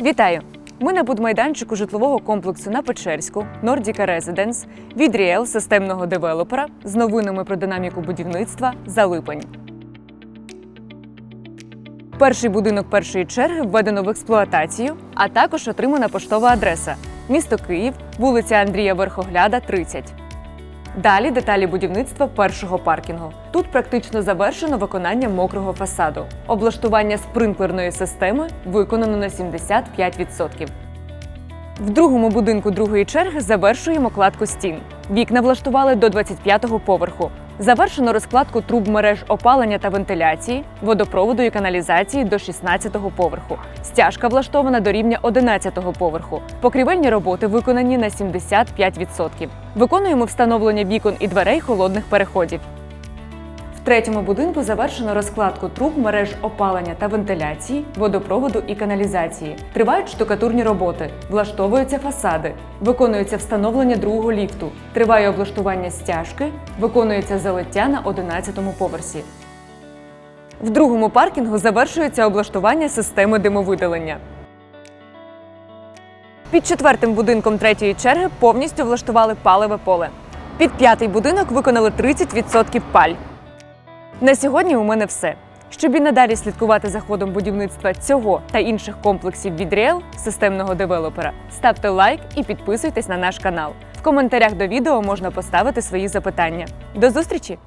Вітаю! Ми на будмайданчику житлового комплексу на Печерську, Nordica Residence від Ріел системного девелопера з новинами про динаміку будівництва за липень. Перший будинок першої черги введено в експлуатацію, а також отримана поштова адреса місто Київ, вулиця Андрія Верхогляда, 30. Далі деталі будівництва першого паркінгу. Тут практично завершено виконання мокрого фасаду. Облаштування спринклерної системи виконано на 75%. В другому будинку другої черги завершуємо кладку стін. Вікна влаштували до 25-го поверху. Завершено розкладку труб мереж опалення та вентиляції, водопроводу і каналізації до 16-го поверху. Стяжка влаштована до рівня 11-го поверху. Покрівельні роботи виконані на 75%. Виконуємо встановлення вікон і дверей холодних переходів. В третьому будинку завершено розкладку труб мереж опалення та вентиляції, водопроводу і каналізації. Тривають штукатурні роботи, влаштовуються фасади, виконується встановлення другого ліфту, триває облаштування стяжки, виконується залиття на 11-му поверсі. В другому паркінгу завершується облаштування системи димовидалення. Під четвертим будинком третьої черги повністю влаштували паливе поле. Під п'ятий будинок виконали 30% паль. На сьогодні у мене все. Щоб і надалі слідкувати за ходом будівництва цього та інших комплексів від Ріел, системного девелопера, ставте лайк і підписуйтесь на наш канал. В коментарях до відео можна поставити свої запитання. До зустрічі!